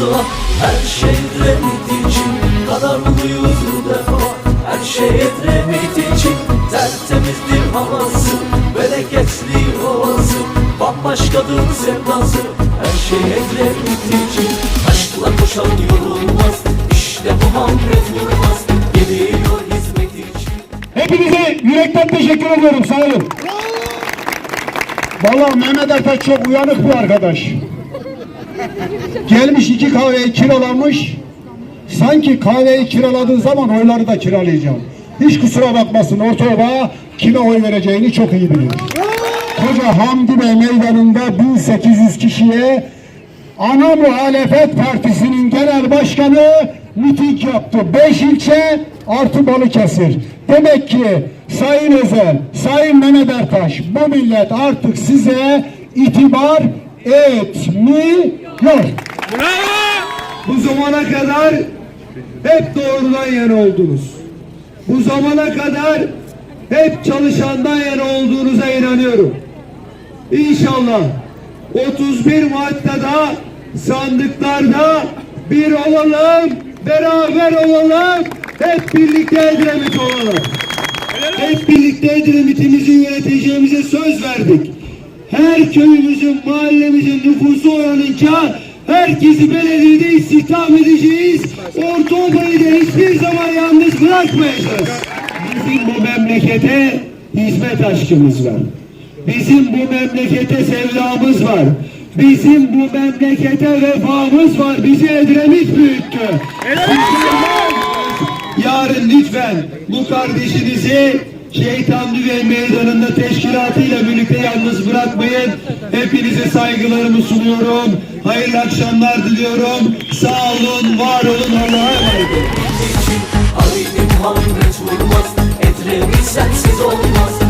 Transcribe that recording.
defa Her şey remit için Kadarlıyız bu defa. Her şey remit için Tertemizdir havası Bereketli havası Bambaşkadır sevdası. Her şey remit için Aşkla koşan yorulmaz İşte bu hamlet vurmaz. Geliyor hizmet için. Hepinize yürekten teşekkür ediyorum sağ olun. Valla Mehmet Ertaş çok uyanık bir arkadaş. Gelmiş iki kahveyi kiralamış. Sanki kahveyi kiraladığı zaman oyları da kiralayacağım. Hiç kusura bakmasın orta kime oy vereceğini çok iyi biliyor. Koca Hamdi Bey meydanında 1800 kişiye Ana Muhalefet Partisi'nin genel başkanı miting yaptı. Beş ilçe artı Balıkesir. Demek ki Sayın Özel, Sayın Mehmet Ertaş bu millet artık size itibar etmiyor. Bu zamana kadar hep doğrudan yana oldunuz. Bu zamana kadar hep çalışandan yana olduğunuza inanıyorum. İnşallah 31 Mart'ta da sandıklarda bir olalım, beraber olalım, hep birlikte Edremit olalım. Hep birlikte Edremit'imizi yöneteceğimize söz verdik. Her köyümüzün, mahallemizin nüfusu oranınca herkesi belediyede istihdam edeceğiz. Ortaokulu da hiçbir zaman yalnız bırakmayacağız. Bizim bu memlekete hizmet aşkımız var. Bizim bu memlekete sevdamız var. Bizim bu memlekete vefamız var. Bizi Edremit büyüttü. Yarın lütfen bu kardeşinizi Şeytan Düvey Meydanı'nda teşkilatıyla birlikte yalnız bırakmayın. Hepinize saygılarımı sunuyorum. Hayırlı akşamlar diliyorum. Sağ olun, var olun. Allah'a emanet olun. Haydi Muhammed Yılmaz Edremit sensiz olmaz